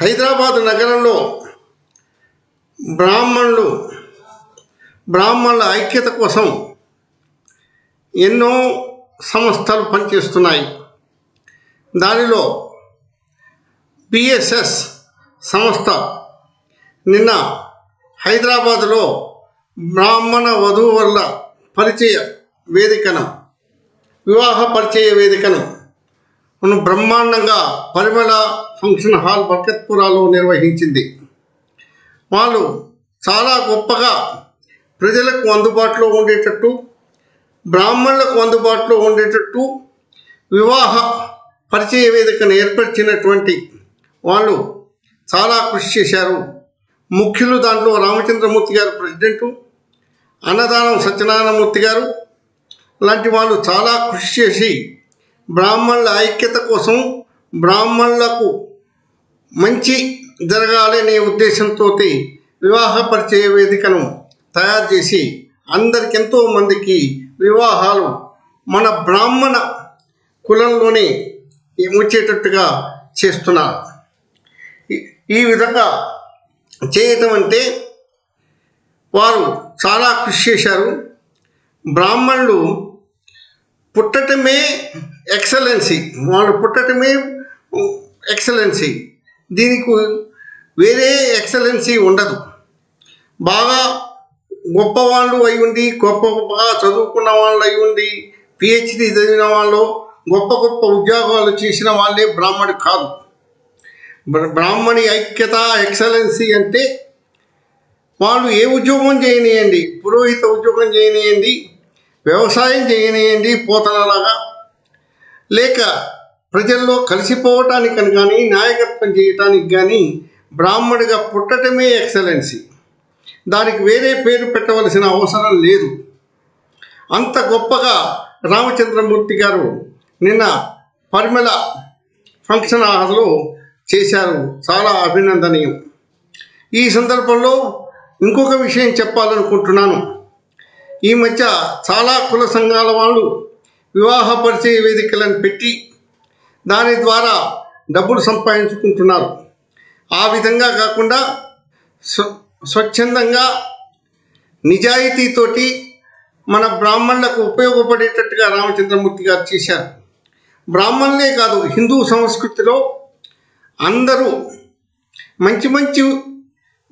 హైదరాబాద్ నగరంలో బ్రాహ్మణులు బ్రాహ్మణుల ఐక్యత కోసం ఎన్నో సంస్థలు పనిచేస్తున్నాయి. దానిలో బిఎస్ఎస్ సంస్థ నిన్న హైదరాబాదులో బ్రాహ్మణ వధూవరుల పరిచయ వేదికను వివాహ పరిచయ వేదికను బ్రహ్మాండంగా పరిమళ ఫంక్షన్ హాల్ బర్కత్పురాలో నిర్వహించింది. వాళ్ళు చాలా గొప్పగా ప్రజలకు అందుబాటులో ఉండేటట్టు బ్రాహ్మణులకు అందుబాటులో ఉండేటట్టు వివాహ పరిచయ వేదికను ఏర్పరిచినటువంటి వాళ్ళు చాలా కృషి చేశారు. ముఖ్యులు దాంట్లో రామచంద్రమూర్తి గారు ప్రెసిడెంటు అన్నదానం సత్యనారాయణమూర్తి గారు లాంటి వాళ్ళు చాలా కృషి చేసి బ్రాహ్మణుల ఐక్యత కోసం బ్రాహ్మణులకు మంచి జరగాలనే ఉద్దేశంతో వివాహ పరిచయ వేదికను తయారు చేసి అందరికి ఎంతో మందికి వివాహాలు మన బ్రాహ్మణ కులంలోనే వచ్చేటట్టుగా చేస్తున్నారు. ఈ- ఈ విధంగా చేయటం అంటే వారు చాలా కృషి చేశారు. బ్రాహ్మణులు పుట్టటమే ఎక్సలెన్సీ వాళ్ళు పుట్టటమే ఎక్సలెన్సీ. దీనికి వేరే ఎక్సలెన్సీ ఉండదు. బాగా గొప్పవాళ్ళు అయి ఉండి గొప్ప బాగా చదువుకున్న వాళ్ళు అయి ఉండి పిహెచ్డి చదివిన వాళ్ళు గొప్ప గొప్ప ఉద్యోగాలు చేసిన వాళ్ళే బ్రాహ్మణి కాదు. బ్రాహ్మణి ఐక్యత ఎక్సలెన్సీ అంటే వాళ్ళు ఏ ఉద్యోగం చేయనియండి పురోహిత ఉద్యోగం చేయనియండి వ్యవసాయం చేయనియండి పోతనలాగా. లేక ప్రజల్లో కలిసిపోవటానికి కానీ నాయకత్వం చేయటానికి కానీ బ్రాహ్మడిగా పుట్టటమే ఎక్సలెన్సీ. దానికి వేరే పేరు పెట్టవలసిన అవసరం లేదు. అంత గొప్పగా రామచంద్రమూర్తి గారు నిన్న పరిమళ ఫంక్షన్ హాల్లో చేశారు. చాలా అభినందనీయం. ఈ సందర్భంలో ఇంకొక విషయం చెప్పాలనుకుంటున్నాను. ఈ మధ్య చాలా కుల సంఘాల వాళ్ళు వివాహ పరిచయ వేదికలను పెట్టి దాని ద్వారా డబ్బులు సంపాదించుకుంటున్నారు. ఆ విధంగా కాకుండా స్వచ్ఛందంగా నిజాయితీతోటి మన బ్రాహ్మణులకు ఉపయోగపడేటట్టుగా రామచంద్రమూర్తి గారు చేశారు. బ్రాహ్మణులే కాదు హిందూ సంస్కృతిలో అందరూ మంచి మంచి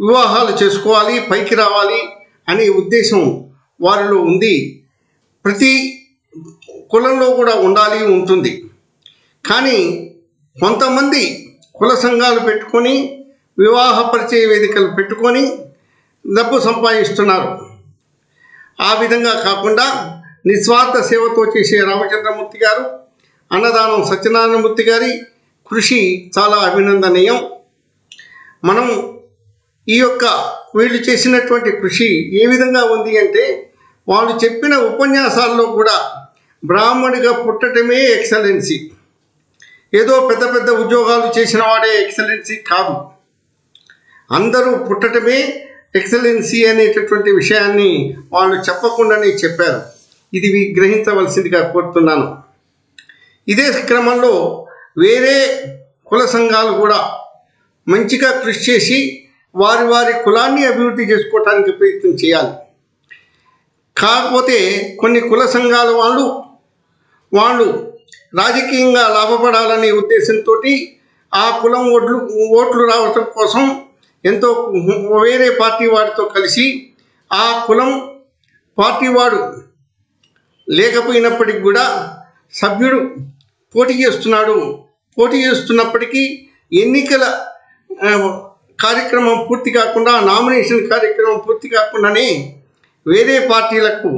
వివాహాలు చేసుకోవాలి పైకి రావాలి అనే ఉద్దేశం వారిలో ఉంది. ప్రతి కులంలో కూడా ఉండాలి ఉంటుంది. కానీ కొంతమంది కుల సంఘాలు పెట్టుకొని వివాహ పరిచయ వేదికలు పెట్టుకొని డబ్బు సంపాదిస్తున్నారు. ఆ విధంగా కాకుండా నిస్వార్థ సేవతో చేసే రామచంద్రమూర్తి గారు అన్నదానం సత్యనారాయణమూర్తి గారి కృషి చాలా అభినందనీయం. మనం ఈ యొక్క వీళ్ళు చేసినటువంటి కృషి ఏ విధంగా ఉంది అంటే వాళ్ళు చెప్పిన ఉపన్యాసాల్లో కూడా బ్రాహ్మణిగా పుట్టటమే ఎక్సలెన్సీ. ఏదో పెద్ద పెద్ద ఉద్యోగాలు చేసిన వాడే ఎక్సలెన్సీ కాదు. అందరూ పుట్టటమే ఎక్సలెన్సీ అనేటటువంటి విషయాన్ని వాళ్ళు చెప్పకుండానే చెప్పారు. ఇది గ్రహించవలసిందిగా కోరుతున్నాను. ఇదే క్రమంలో వేరే కుల సంఘాలు కూడా మంచిగా కృషి చేసి వారి వారి కులాన్ని అభివృద్ధి చేసుకోవటానికి ప్రయత్నం చేయాలి. కాకపోతే కొన్ని కుల సంఘాల వాళ్ళు వాళ్ళు రాజకీయంగా లాభపడాలనే ఉద్దేశంతో ఆ కులం ఓట్లు ఓట్లు రావటం కోసం ఎంతో వేరే పార్టీ వాడితో కలిసి ఆ కులం పార్టీ వాడు లేకపోయినప్పటికి కూడా సభ్యుడు పోటీ చేస్తున్నాడు. పోటీ చేస్తున్నప్పటికీ ఎన్నికల కార్యక్రమం పూర్తి కాకుండా నామినేషన్ కార్యక్రమం పూర్తి కాకుండానే వేరే పార్టీలకు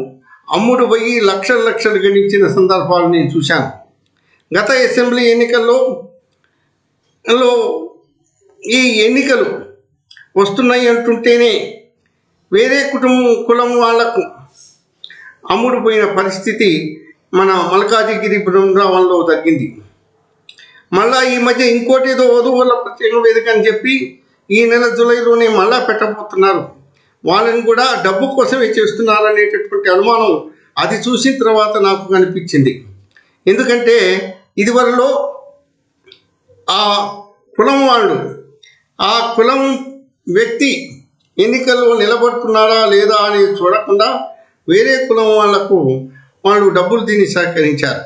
అమ్ముడు పోయి లక్షల లక్షలు గణించిన సందర్భాలు నేను చూశాను. గత అసెంబ్లీ ఎన్నికల్లో లో ఈ ఎన్నికలు వస్తున్నాయి అంటుంటేనే వేరే కుటుంబం కులం వాళ్ళకు అమ్ముడుపోయిన పరిస్థితి మన మల్కాజిగిరి బృందావనంలో తగ్గింది. మళ్ళా ఈ మధ్య ఇంకోటి ఏదో వధువుల ప్రత్యేక వేదిక అని చెప్పి ఈ నెల జూలైలోనే మళ్ళా పెట్టబోతున్నారు. వాళ్ళని కూడా డబ్బు కోసమే చేస్తున్నారు అనేటటువంటి అనుమానం అది చూసిన తర్వాత నాకు కనిపించింది. ఎందుకంటే ఇదివరలో ఆ కులం వాళ్ళు ఆ కులం వ్యక్తి ఎన్నికల్లో నిలబడుతున్నాడా లేదా అని చూడకుండా వేరే కులం వాళ్ళకు వాళ్ళు డబ్బులు దీన్ని సహకరించారు.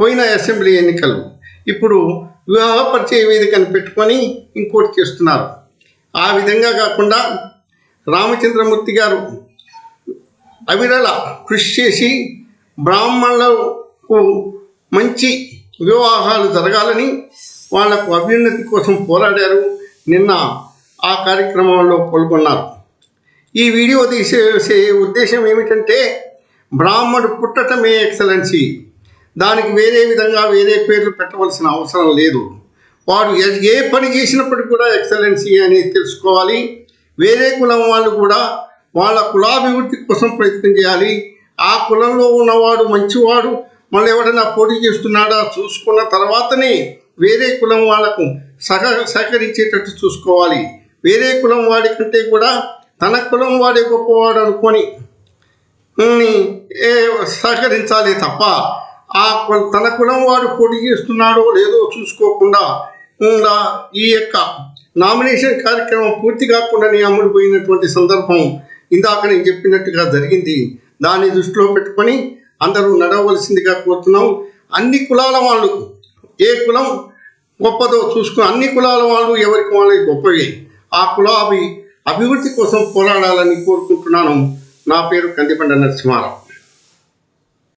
పోయిన అసెంబ్లీ ఎన్నికలు. ఇప్పుడు వివాహ పరిచయ వేదికను పెట్టుకొని ఇంకోటి చేస్తున్నారు. ఆ విధంగా కాకుండా రామచంద్రమూర్తి గారు అవిరళ కృషి చేసి బ్రాహ్మణులకు మంచి వివాహాలు జరగాలని వాళ్ళకు అభ్యున్నతి కోసం పోరాడారు. నిన్న ఆ కార్యక్రమంలో పాల్గొన్నారు. ఈ వీడియో తీసే ఉద్దేశం ఏమిటంటే బ్రాహ్మడు పుట్టటమే ఎక్సలెన్సీ. దానికి వేరే విధంగా వేరే పేర్లు పెట్టవలసిన అవసరం లేదు. వాడు ఏ- ఏ పని చేసినప్పటికీ కూడా ఎక్సలెన్సీ అనేది తెలుసుకోవాలి. వేరే కులం వాళ్ళు కూడా వాళ్ళ కులాభివృద్ధి కోసం ప్రయత్నం చేయాలి. ఆ కులంలో ఉన్నవాడు మంచివాడు మళ్ళీ ఎవడైనా పోటీ చేస్తున్నాడా చూసుకున్న తర్వాతనే వేరే కులం వాళ్ళకు సహ సహకరించేటట్టు చూసుకోవాలి. వేరే కులం వాడి కంటే కూడా తన కులం వాడే గొప్పవాడు అనుకొని ఏ సహకరించాలి తప్ప ఆ తన కులం వాడు పోటీ చేస్తున్నాడో లేదో చూసుకోకుండా ఈ యొక్క నామినేషన్ కార్యక్రమం పూర్తి కాకుండానే అమ్ముడిపోయినటువంటి సందర్భం ఇందాక నేను చెప్పినట్టుగా జరిగింది. దాన్ని దృష్టిలో పెట్టుకొని అందరూ నడవలసిందిగా కోరుతున్నాం. అన్ని కులాల వాళ్ళు ఏ కులం గొప్పదో చూసుకుని అన్ని కులాల వాళ్ళు ఎవరికి వాళ్ళకి గొప్పవి. ఆ కులాభి అభివృద్ధి కోసం పోరాడాలని కోరుకుంటున్నాను. నా పేరు కందిపండ నరసింహారావు.